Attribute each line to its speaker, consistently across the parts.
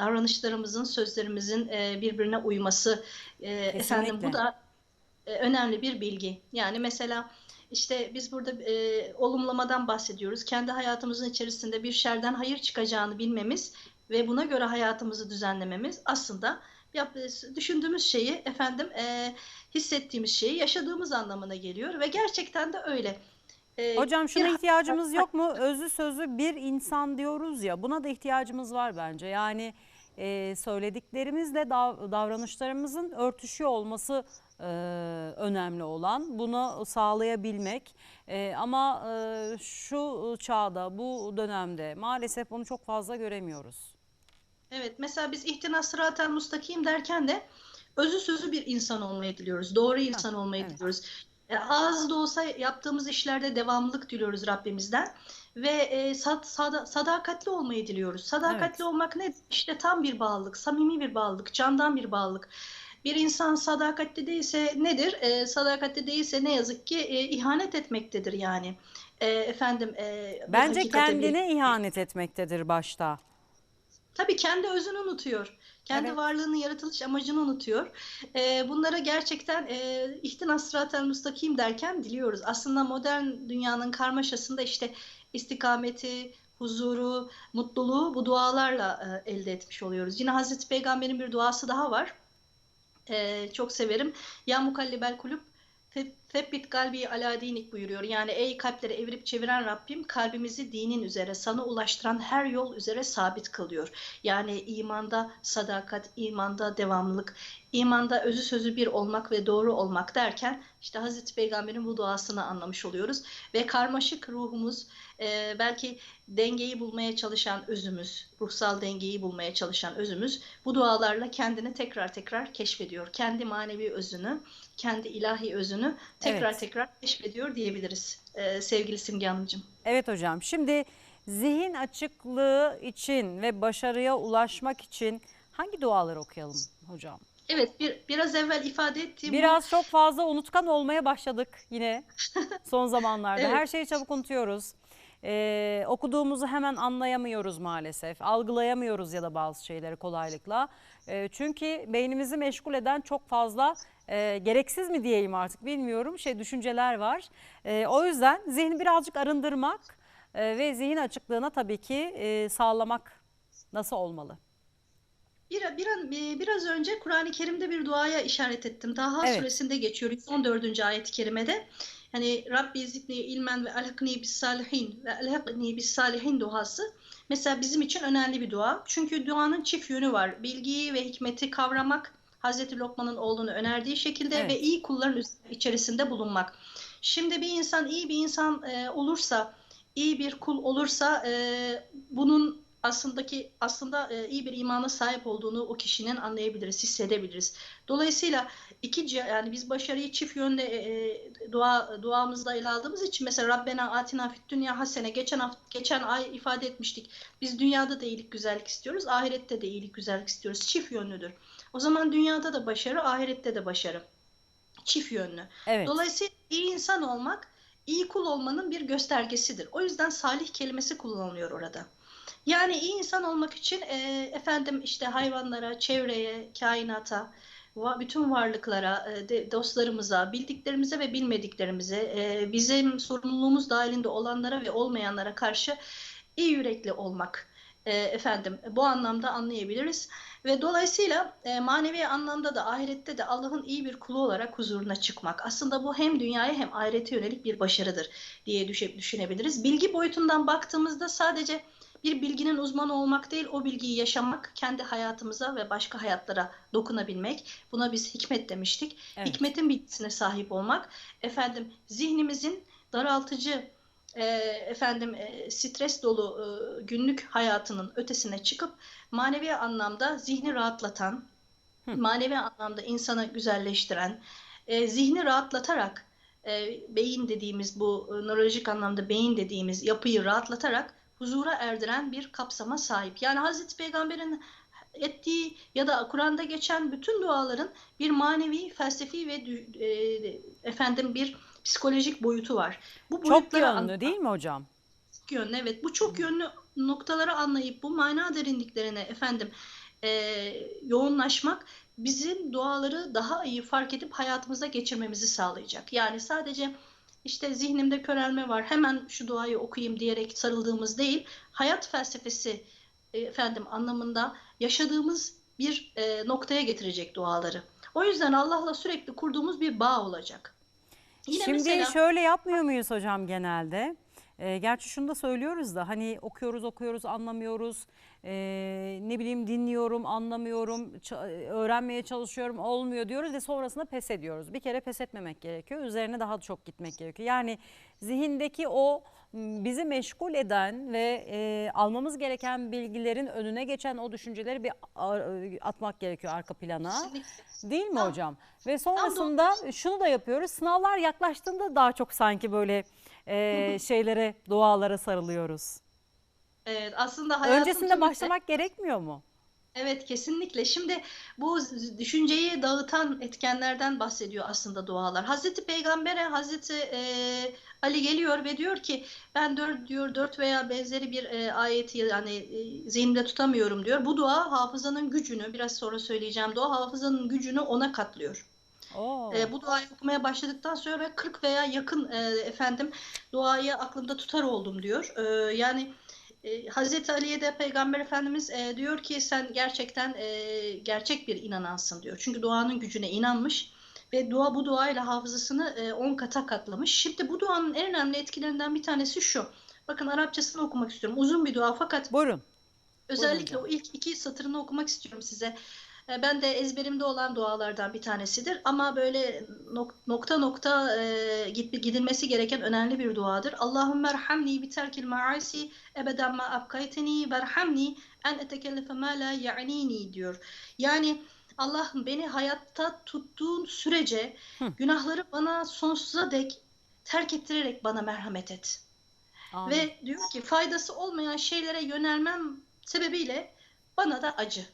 Speaker 1: davranışlarımızın, sözlerimizin e, birbirine uyması. E, efendim bu da e, önemli bir bilgi. Yani mesela işte biz burada e, olumlamadan bahsediyoruz. Kendi hayatımızın içerisinde bir şerden hayır çıkacağını bilmemiz ve buna göre hayatımızı düzenlememiz aslında yap, düşündüğümüz şeyi efendim e, hissettiğimiz şeyi yaşadığımız anlamına geliyor ve gerçekten de öyle. E,
Speaker 2: Hocam şuna
Speaker 1: bir-
Speaker 2: ihtiyacımız yok mu? Özlü sözlü bir insan diyoruz ya buna da ihtiyacımız var bence. Yani e, söylediklerimizle dav- davranışlarımızın örtüşüyor olması e, önemli olan. Bunu sağlayabilmek. E, ama e, şu çağda bu dönemde maalesef bunu çok fazla göremiyoruz.
Speaker 1: Evet, mesela biz ihtina sıratel mustakim derken de özü sözü bir insan olmayı diliyoruz. Doğru insan olmayı
Speaker 2: evet.
Speaker 1: diliyoruz. E, az da olsa yaptığımız işlerde devamlılık diliyoruz Rabbimizden. Ve e, sad- sada- sadakatli olmayı diliyoruz. Sadakatli
Speaker 2: Evet.
Speaker 1: olmak ne? İşte tam bir bağlılık, samimi bir bağlılık, candan bir bağlılık. Bir insan sadakatli değilse nedir? E, sadakatli değilse ne yazık ki e, ihanet etmektedir yani. E, efendim e,
Speaker 2: Bence
Speaker 1: hakikate, bir-
Speaker 2: kendine ihanet etmektedir başta.
Speaker 1: Tabii kendi özünü unutuyor. Kendi
Speaker 2: Evet.
Speaker 1: varlığını, yaratılış amacını unutuyor. Ee, bunlara gerçekten e, ihtinas sıratel müstakim derken diliyoruz. Aslında modern dünyanın karmaşasında işte istikameti, huzuru, mutluluğu bu dualarla e, elde etmiş oluyoruz. Yine Hazreti Peygamber'in bir duası daha var. Ee, çok severim. Ya mukallibel kulüp Febbit kalbi ala dinik buyuruyor. Yani ey kalpleri evirip çeviren Rabbim kalbimizi dinin üzere, sana ulaştıran her yol üzere sabit kılıyor. Yani imanda sadakat, imanda devamlılık, imanda özü sözü bir olmak ve doğru olmak derken işte Hazreti Peygamber'in bu duasını anlamış oluyoruz. Ve karmaşık ruhumuz e, belki dengeyi bulmaya çalışan özümüz, ruhsal dengeyi bulmaya çalışan özümüz bu dualarla kendini tekrar tekrar keşfediyor. Kendi manevi özünü, kendi ilahi özünü tekrar
Speaker 2: Evet.
Speaker 1: tekrar keşfediyor diyebiliriz e, sevgili Simge Hanımcığım.
Speaker 2: Evet hocam. Şimdi zihin açıklığı için ve başarıya ulaşmak için hangi duaları okuyalım hocam?
Speaker 1: Evet bir, biraz evvel ifade ettiğim bu
Speaker 2: Biraz çok fazla unutkan olmaya başladık yine son zamanlarda.
Speaker 1: Evet.
Speaker 2: Her şeyi çabuk unutuyoruz. Ee, okuduğumuzu hemen anlayamıyoruz maalesef. Algılayamıyoruz ya da bazı şeyleri kolaylıkla. Ee, çünkü beynimizi meşgul eden çok fazla e, gereksiz mi diyeyim artık bilmiyorum şey düşünceler var. Ee, o yüzden zihni birazcık arındırmak e, ve zihin açıklığına tabii ki e, sağlamak nasıl olmalı?
Speaker 1: Bir, bir, e, biraz önce Kur'an-ı Kerim'de bir duaya işaret ettim. Taha
Speaker 2: Evet.
Speaker 1: suresinde geçiyor 114. ayet-i kerimede. Hani Rabbi zidni ilmen ve alhakni bis salihin ve alhakni bis salihin duası. Mesela bizim için önemli bir dua. Çünkü duanın çift yönü var. Bilgiyi ve hikmeti kavramak, Hazreti Lokman'ın oğlunu önerdiği şekilde
Speaker 2: Evet.
Speaker 1: ve iyi kulların içerisinde bulunmak. Şimdi bir insan iyi bir insan e, olursa, iyi bir kul olursa e, bunun aslındaki aslında e, iyi bir imana sahip olduğunu o kişinin anlayabiliriz, hissedebiliriz. Dolayısıyla iki yani biz başarıyı çift yönde e, e, dua duamızda ele aldığımız için mesela Rabbena atina fid dünya hasene geçen hafta geçen ay ifade etmiştik. Biz dünyada da iyilik güzellik istiyoruz, ahirette de iyilik güzellik istiyoruz. Çift yönlüdür. O zaman dünyada da başarı, ahirette de başarı. Çift yönlü.
Speaker 2: Evet.
Speaker 1: Dolayısıyla iyi insan olmak, iyi kul olmanın bir göstergesidir. O yüzden salih kelimesi kullanılıyor orada. Yani iyi insan olmak için e, efendim işte hayvanlara, çevreye, kainata, bütün varlıklara, e, dostlarımıza, bildiklerimize ve bilmediklerimize, e, bizim sorumluluğumuz dahilinde olanlara ve olmayanlara karşı iyi yürekli olmak e, efendim bu anlamda anlayabiliriz ve dolayısıyla manevi anlamda da ahirette de Allah'ın iyi bir kulu olarak huzuruna çıkmak. Aslında bu hem dünyaya hem ahirete yönelik bir başarıdır diye düşünebiliriz. Bilgi boyutundan baktığımızda sadece bir bilginin uzmanı olmak değil, o bilgiyi yaşamak, kendi hayatımıza ve başka hayatlara dokunabilmek. Buna biz hikmet demiştik.
Speaker 2: Evet.
Speaker 1: Hikmetin bilgisine sahip olmak, efendim zihnimizin daraltıcı, e, efendim e, stres dolu e, günlük hayatının ötesine çıkıp manevi anlamda zihni rahatlatan,
Speaker 2: Hı.
Speaker 1: manevi anlamda insanı güzelleştiren, e, zihni rahatlatarak e, beyin dediğimiz bu e, nörolojik anlamda beyin dediğimiz yapıyı rahatlatarak huzura erdiren bir kapsama sahip. Yani Hazreti Peygamber'in ettiği ya da Kur'an'da geçen bütün duaların bir manevi, felsefi ve e, efendim bir psikolojik boyutu var. Bu
Speaker 2: Çok yönlü değil mi hocam?
Speaker 1: yönlü evet bu çok yönlü noktaları anlayıp bu mana derinliklerine efendim e, yoğunlaşmak bizim duaları daha iyi fark edip hayatımıza geçirmemizi sağlayacak. Yani sadece işte zihnimde körelme var hemen şu duayı okuyayım diyerek sarıldığımız değil, hayat felsefesi e, efendim anlamında yaşadığımız bir e, noktaya getirecek duaları. O yüzden Allah'la sürekli kurduğumuz bir bağ olacak. Yine
Speaker 2: Şimdi
Speaker 1: mesela
Speaker 2: şöyle yapmıyor muyuz hocam genelde? Ee, gerçi şunu da söylüyoruz da hani okuyoruz okuyoruz anlamıyoruz. Ee, ne bileyim dinliyorum anlamıyorum. öğrenmeye çalışıyorum olmuyor diyoruz ve sonrasında pes ediyoruz. Bir kere pes etmemek gerekiyor. Üzerine daha çok gitmek gerekiyor. Yani zihindeki o bizi meşgul eden ve e, almamız gereken bilgilerin önüne geçen o düşünceleri bir atmak gerekiyor arka plana. Değil mi hocam? Ve sonrasında şunu da yapıyoruz. Sınavlar yaklaştığında daha çok sanki böyle e, şeylere, dualara sarılıyoruz.
Speaker 1: Evet, aslında hayatın
Speaker 2: Öncesinde
Speaker 1: tümünde-
Speaker 2: başlamak gerekmiyor mu?
Speaker 1: Evet kesinlikle. Şimdi bu düşünceyi dağıtan etkenlerden bahsediyor aslında dualar. Hazreti Peygamber'e Hazreti e, Ali geliyor ve diyor ki ben dört diyor dört veya benzeri bir e, ayeti yani e, zihnimde tutamıyorum diyor. Bu dua hafızanın gücünü biraz sonra söyleyeceğim dua hafızanın gücünü ona katlıyor.
Speaker 2: Oo.
Speaker 1: E, bu duayı okumaya başladıktan sonra 40 veya yakın e, efendim duayı aklımda tutar oldum diyor. E, yani e, Hazreti Ali'ye de Peygamber Efendimiz e, diyor ki sen gerçekten e, gerçek bir inanansın diyor. Çünkü duanın gücüne inanmış ve dua bu duayla hafızasını 10 kata katlamış. Şimdi bu duanın en önemli etkilerinden bir tanesi şu. Bakın Arapçasını okumak istiyorum. Uzun bir dua fakat
Speaker 2: Buyurun.
Speaker 1: Özellikle
Speaker 2: hocam.
Speaker 1: o ilk iki satırını okumak istiyorum size. E, Ben de ezberimde olan dualardan bir tanesidir ama böyle nok- nokta nokta e, gidilmesi gereken önemli bir duadır. Allahümme erhamni bi terkil maasi ebeden ma abkayteni verhamni en etekellefe ma la ya'nini diyor. Yani Allah'ım beni hayatta tuttuğun sürece
Speaker 2: Hı.
Speaker 1: günahları bana sonsuza dek terk ettirerek bana merhamet et.
Speaker 2: Amin.
Speaker 1: Ve diyor ki faydası olmayan şeylere yönelmem sebebiyle bana da acı.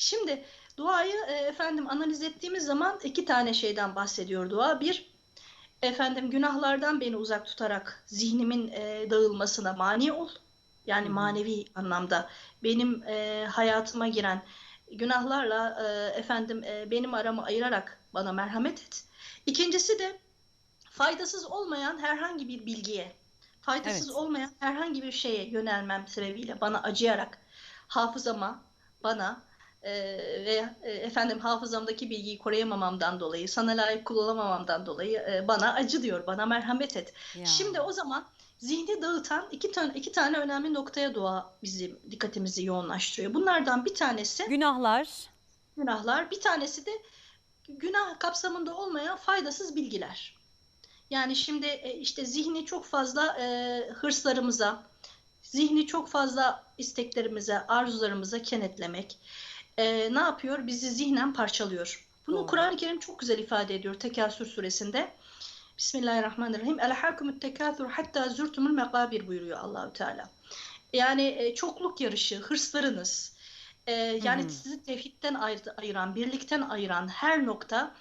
Speaker 1: Şimdi duayı e, efendim analiz ettiğimiz zaman iki tane şeyden bahsediyor dua. Bir, efendim günahlardan beni uzak tutarak zihnimin e, dağılmasına mani ol. Yani manevi anlamda benim e, hayatıma giren günahlarla e, efendim e, benim aramı ayırarak bana merhamet et. İkincisi de faydasız olmayan herhangi bir bilgiye, faydasız
Speaker 2: Evet.
Speaker 1: olmayan herhangi bir şeye yönelmem sebebiyle bana acıyarak hafızama, bana e, ve e, efendim hafızamdaki bilgiyi koruyamamamdan dolayı, sana layık kul olamamamdan dolayı e, bana acı diyor, bana merhamet et.
Speaker 2: Ya.
Speaker 1: Şimdi o zaman zihni dağıtan iki tane iki tane önemli noktaya dua bizim dikkatimizi yoğunlaştırıyor. Bunlardan bir tanesi
Speaker 2: Günahlar.
Speaker 1: günahlar, bir tanesi de günah kapsamında olmayan faydasız bilgiler. Yani şimdi e, işte zihni çok fazla e, hırslarımıza, zihni çok fazla isteklerimize, arzularımıza kenetlemek e, ne yapıyor? Bizi zihnen parçalıyor. Bunu. Kur'an-ı Kerim çok güzel ifade ediyor Tekasür suresinde. Bismillahirrahmanirrahim. Elhâkumut tekâthur hattâ zürtumul mekâbir buyuruyor Allahü Teala. Yani e, çokluk yarışı, hırslarınız, e, yani
Speaker 2: hı.
Speaker 1: sizi tevhidden ayır- ayıran, birlikten ayıran her nokta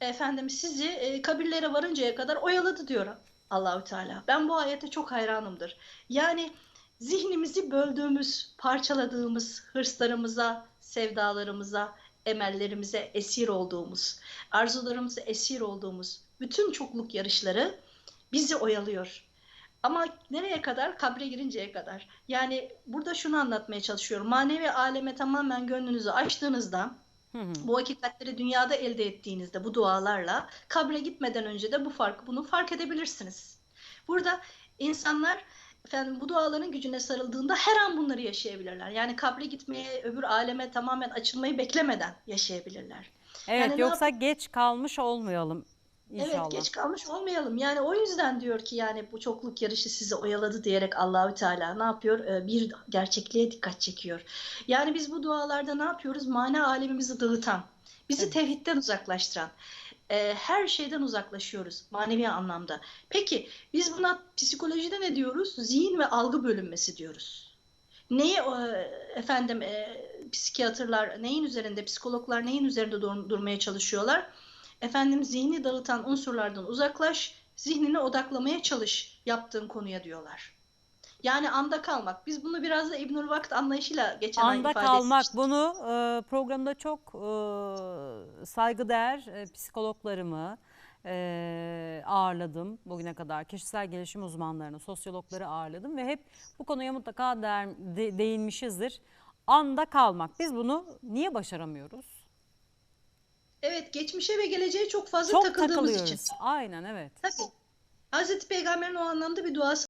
Speaker 1: efendim sizi e, kabirlere varıncaya kadar oyaladı diyor Allahü Teala. Ben bu ayete çok hayranımdır. Yani zihnimizi böldüğümüz, parçaladığımız hırslarımıza, sevdalarımıza, emellerimize esir olduğumuz, arzularımıza esir olduğumuz bütün çokluk yarışları bizi oyalıyor. Ama nereye kadar? Kabre girinceye kadar. Yani burada şunu anlatmaya çalışıyorum. Manevi aleme tamamen gönlünüzü açtığınızda
Speaker 2: Hı hı.
Speaker 1: bu hakikatleri dünyada elde ettiğinizde bu dualarla kabre gitmeden önce de bu farkı bunu fark edebilirsiniz. Burada insanlar efendim bu duaların gücüne sarıldığında her an bunları yaşayabilirler. Yani kabre gitmeye, öbür aleme tamamen açılmayı beklemeden yaşayabilirler.
Speaker 2: Evet
Speaker 1: Yani
Speaker 2: yoksa geç kalmış olmayalım inşallah.
Speaker 1: Evet geç kalmış olmayalım. Yani o yüzden diyor ki yani bu çokluk yarışı sizi oyaladı diyerek Allahü Teala ne yapıyor? Ee, Bir gerçekliğe dikkat çekiyor. Yani biz bu dualarda ne yapıyoruz? Mana alemimizi dağıtan, bizi
Speaker 2: Evet.
Speaker 1: tevhidden uzaklaştıran, e, her şeyden uzaklaşıyoruz manevi anlamda. Peki biz buna psikolojide ne diyoruz? Zihin ve algı bölünmesi diyoruz. Neyi efendim e, psikiyatrlar neyin üzerinde, psikologlar neyin üzerinde dur- durmaya çalışıyorlar? Efendim zihni dağıtan unsurlardan uzaklaş, zihnini odaklamaya çalış yaptığın konuya diyorlar. Yani anda kalmak. Biz bunu biraz da İbnül Vakt anlayışıyla geçen ay
Speaker 2: Anda
Speaker 1: ifade
Speaker 2: kalmak
Speaker 1: etmiştik.
Speaker 2: bunu e, programda çok e, saygıdeğer e, psikologlarımı e, ağırladım bugüne kadar. Kişisel gelişim uzmanlarını, sosyologları ağırladım ve hep bu konuya mutlaka der, de- değinmişizdir. Anda kalmak. Biz bunu niye başaramıyoruz?
Speaker 1: Evet, geçmişe ve geleceğe çok fazla
Speaker 2: Çok
Speaker 1: takıldığımız için.
Speaker 2: Aynen evet.
Speaker 1: Tabii. Hazreti Peygamber'in o anlamda bir duası